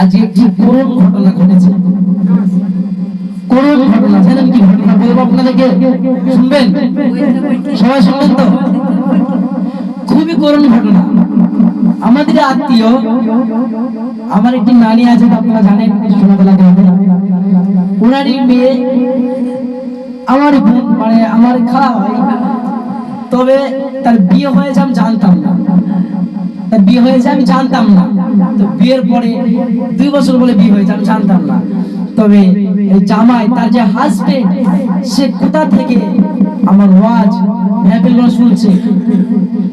আজকে একটি করুণ ঘটনা ঘটেছে। ঘটনা জানেন কি ঘটনা? বলব আপনাদেরকে। শুনবেন? সবাই শুনবেন তো? খুবই করুণ ঘটনা। আমাদের আত্মীয়, আমার একটি নানি আছে আপনারা জানেন ছোটবেলা গ্রামে। ওনারই মেয়ে, আমার মানে আমার খালা হয়। তবে তার বিয়ে হয়েছে আমি জানতাম। বিয়ে হয়েছে, আমি জানতাম না। তো বিয়ের পরে দুই বছর বলে বিয়ে হয়েছে, আমি জানতাম না। তবে জামাই, তার যে হাজবেন্ড সে কোথা থেকে আমার ওয়াজ মেহফিল শুনছে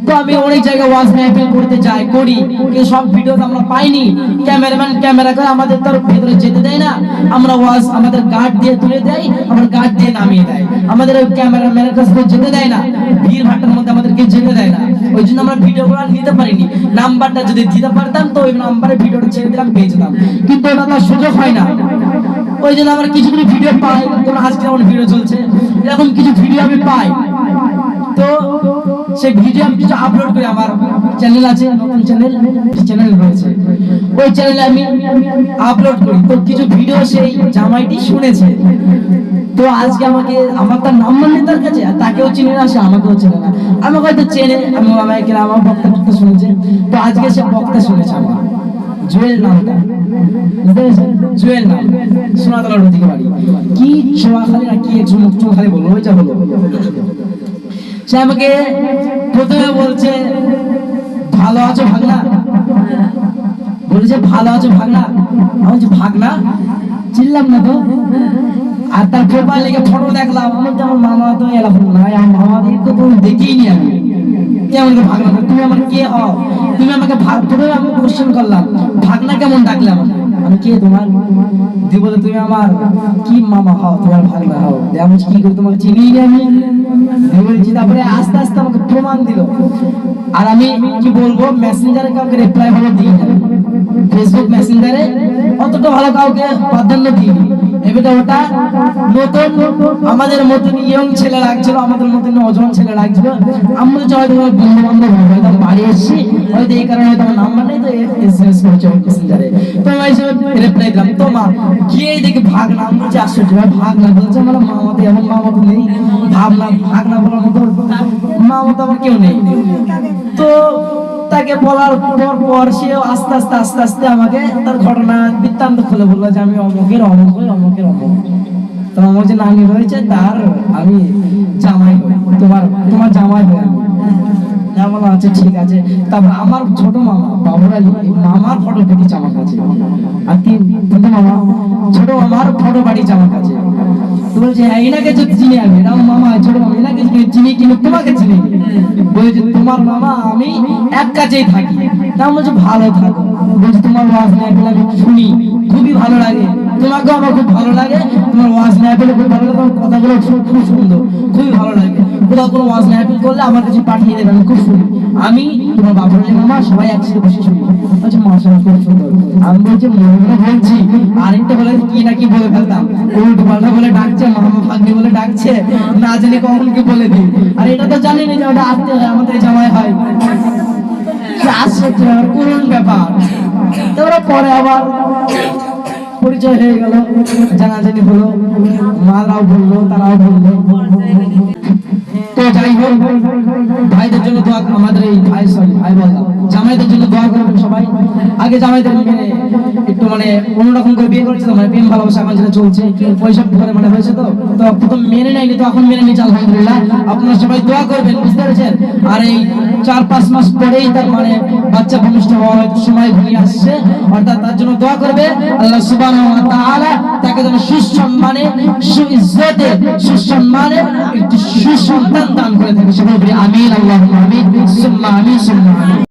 তো আমি অনেক জায়গায় ওয়াজ মেহফিল করতে যাই, করি। কিন্তু সব ভিডিও আমরা পাইনি। ক্যামেরাম্যান ক্যামেরা করে আমাদের তো ভেতরে যেতে দেয় না। আমরা ওয়াজ আমাদের গার্ড দিয়ে তুলে দেয় আবার গার্ড দিয়ে নামিয়ে দেয়। আমাদের ওই ক্যামেরাম্যানের কাছে যেতে দেয় না। ভিড় ভাট্টার মধ্যে আমাদেরকে যেতে দেয় না। ওই জন্য আমরা ভিডিওগুলো আর নিতে পারিনি। নাম্বারটা যদি দিতে পারতাম, তো ওই নাম্বারে ভিডিওটা ছেড়ে দিলাম, পেয়ে যেতাম। কিন্তু ওটা তো আর সুযোগ হয় না। ওই জন্য আমরা কিছু কিছু ভিডিও পাই। যেমন আজকে আমার ভিডিও চলছে, এরকম কিছু ভিডিও আমি পাই। তো সেই ভিডিও আমি কিছু আপলোড করি, আমার চ্যানেল আছে, নতুন চ্যানেল চ্যানেল রয়েছে। ওই চ্যানেলে আমি আপলোড করি। তো কিছু ভিডিও সেই জামাইটি শুনেছে। তো আজকে আমাকে, আমার তার নাম্বার নেই তার কাছে, আর তাকেও চিনে না, সে আমাকেও চেনে না। আমাকে হয়তো চেনে আমি আমাকে আমার বক্তা টক্তা শুনেছে। তো আজকে সে বক্তা শুনেছে আমার। জুয়েল নামটা। জুয়েল নাম। সোনাতলার কি চোয়াখালী না কি চুমুক চোখালি বলব? ওইটা হলো। সে আমাকে প্রথমে বলছে, ভালো আছো ভাগনা? বলেছে, ভালো আছো ভাগনা? আমি ভাগনা? চিনলাম না তো। আর তার প্রোফাইল লেগে ফটো দেখলাম। আমি আমার মামা তো এরকম না আমার মামাদেরকে তো দেখিনি আমি। করে ভাগনা তুমি আমার কে হও? তুমি আমাকে ভাগ প্রথমে আমি কোশ্চেন করলাম, ভাগনা কেমন ডাকলে আমাকে? আমি, কে তোমার? দিয়ে বলে তুমি আমার কি মামা হও, তোমার ভাগনা হও? আমি কি করে তোমাকে চিনি আমি? বলছি তারপরে আস্তে আস্তে আমাকে প্রমাণ দিল। আর আমি কি বলব মেসেঞ্জারে কাউকে রিপ্লাই ভালো দিই ফেসবুক মেসেঞ্জারে অতটা ভালো কাউকে প্রাধান্য দিই ওটা নতুন আমাদের মতন ইয়ং ছেলে লাগছিল, আমাদের মতন অজন ছেলে লাগছিল। আমরা তো হয়তো বন্ধু বান্ধব হয়তো বাড়ি এসেছি, হয়তো এই কারণে হয়তো আমার নাম্বার নেই তো মেসেঞ্জারে তো আমি রিপ্লাই দিলাম, তো মা, গিয়ে দেখি ভাগ না বলছি আশ্চর্য ভাগ না বলছে আমার মামা তো এমন মামা তো নেই, ভাবনা, ভাগ না বলার মতো মামা তো আমার কেউ নেই। তো তাকে বলার পর পর সে আস্তে আস্তে আস্তে আস্তে আমাকে তার ঘটনা বৃত্তান্ত খুলে বলল যে আমি অমুকের অমুক অমুকের, অমুক। তো আমার যে নানি রয়েছে, তার আমি জামাই তোমার তোমার জামাই হই আমি। হ্যাঁ বললাম আচ্ছা ঠিক আছে। তারপর আমার ছোট মামা, বাবুর মামার ফটো দেখেছে আমার কাছে। আর তিন মামা, ছোট মামার ফটো বাড়িছে আমার কাছে। বলছে হ্যাঁ এনাকে যদি চিনি আমি, এরাও মামা, ছোট মামা, এনাকে চিনি- কিন্তু তোমাকে চিনি। বলছে, তোমার মামা, আমি এক কাছেই থাকি। তা বলছি, ভালো থাকো। বলছে, তোমার ওয়াজ না আমি শুনি, খুবই ভালো লাগে। তোমাকেও আমার খুব ভালো লাগে। তোমার ওয়াজ মেহফিল খুব ভালো লাগে তোমার কথাগুলো খুব খুব সুন্দর খুবই ভালো লাগে। কোথাও কোনো ওয়াজ মেহফিল করলে আমার কাছে পাঠিয়ে দেবে আমি খুব শুনি আমি তোমার বাবার মামা সবাই একসাথে বসে শুনি। বলছে মাশাআল্লাহ খুব সুন্দর। আমি বলছি মনে বলছি আরেকটা বলে কি না কি বলে ফেলতাম। উল্টো পাল্টা বলে ডাকছে মামা ভাগ্নে বলে ডাকছে না জানি কখন কি বলে দিই। আর এটা তো জানি না যে ওটা আত্মীয় হয় আমাদের জামাই হয়। কি আশ্চর্য ব্যাপার, করুণ ব্যাপার তারপরে পরে আবার পরিচয় হয়ে গেল জানাজানি হলো মারাও বলল, তারাও বলল। যাই হোক, ভাইদের জন্য দোয়া, আমাদের এই ভাই, সরি, ভাই বললাম। জামাইদের জন্য দোয়া করবেন সবাই। আগে জামাইদের একটু মানে অন্যরকম করে বিয়ে করেছে তো মানে প্রেম ভালোবাসা এখন যেটা চলছে ওইসব করে মানে হয়েছে তো। তো প্রথম মেনে নেয়নি তো, এখন মেনে নিচ্ছে, আলহামদুলিল্লাহ। আপনারা সবাই দোয়া করবেন, বুঝতে পেরেছেন? আর এই চার পাঁচ মাস পরেই তার মানে বাচ্চা ভূমিষ্ঠ হওয়ার হয়তো সময় ঘনিয়ে আসছে, অর্থাৎ তার জন্য দোয়া করবে। আল্লাহ ওয়া তাকে যেন সুসম্মানে, সুইজ্জতে সুসম্মানে একটি সুসন্তান দান করে থাকে। সবাই আমিন, আল্লাহুম্মা আমিন, সুম্মা আমিন সুম্মা আমিন।